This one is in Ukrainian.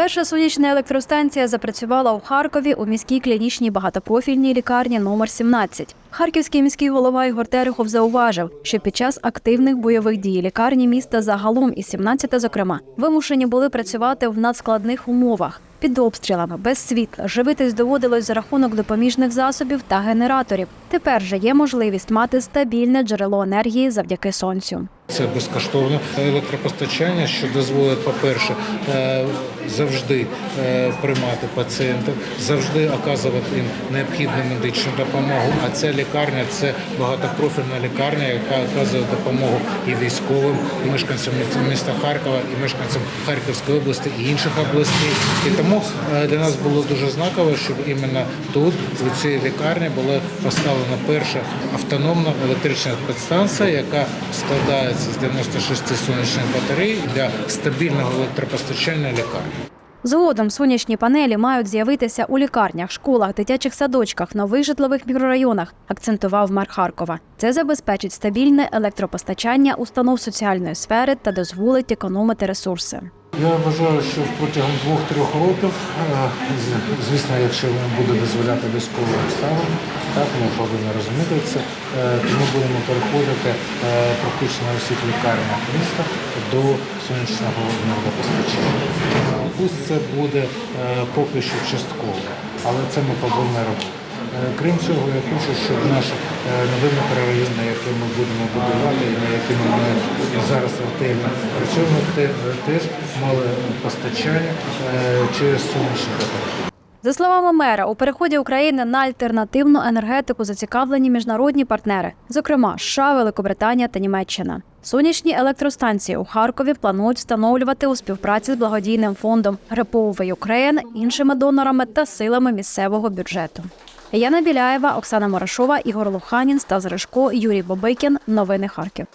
Перша сонячна електростанція запрацювала у Харкові у міській клінічній багатопрофільній лікарні номер 17. Харківський міський голова Ігор Терехов зауважив, що під час активних бойових дій лікарні міста загалом і 17 зокрема вимушені були працювати в надскладних умовах. Під обстрілами без світла живитись доводилось за рахунок допоміжних засобів та генераторів. Тепер же є можливість мати стабільне джерело енергії завдяки сонцю. Це безкоштовне електропостачання, що дозволить, по-перше, е, завжди е, приймати пацієнтів, завжди оказувати їм необхідну медичну допомогу. А ця лікарня це багатопрофільна лікарня, яка оказує допомогу і військовим, і мешканцям міста Харкова, і мешканцям Харківської області і інших областей. І тому е, для нас було дуже знаково, щоб іменно тут, у цій лікарні, була поставлена перша автономна електрична підстанція, яка складається з 96 сонячних батарей для стабільного електропостачання лікарні. Згодом сонячні панелі мають з'явитися у лікарнях, школах, дитячих садочках, нових житлових мікрорайонах, акцентував мер Харкова. Це забезпечить стабільне електропостачання установ соціальної сфери та дозволить економити ресурси. Я вважаю, що протягом двох-трьох років, е, звісно, якщо він буде дозволяти військові обставини, так ми повинні розуміти це, е, ми будемо переходити е, практично на всіх лікарнях міста до сонячного енергопостачання. Пусть це буде поки що частково, але це ми повинні робити. Е, Крім цього, я хочу, щоб наші е, нові мікрорайони, які ми будемо будувати, і над якими ми зараз ретельно працюємо, те- теж мали постачання е, через сонячні батареї. За словами мера, у переході України на альтернативну енергетику зацікавлені міжнародні партнери, зокрема США, Великобританія та Німеччина. Сонячні електростанції у Харкові планують встановлювати у співпраці з благодійним фондом Repower Ukraine, іншими донорами та силами місцевого бюджету. Яна Біляєва, Оксана Марашова, Ігор Луханін, Стас Рижко, Юрій Бобикін. Новини Харків.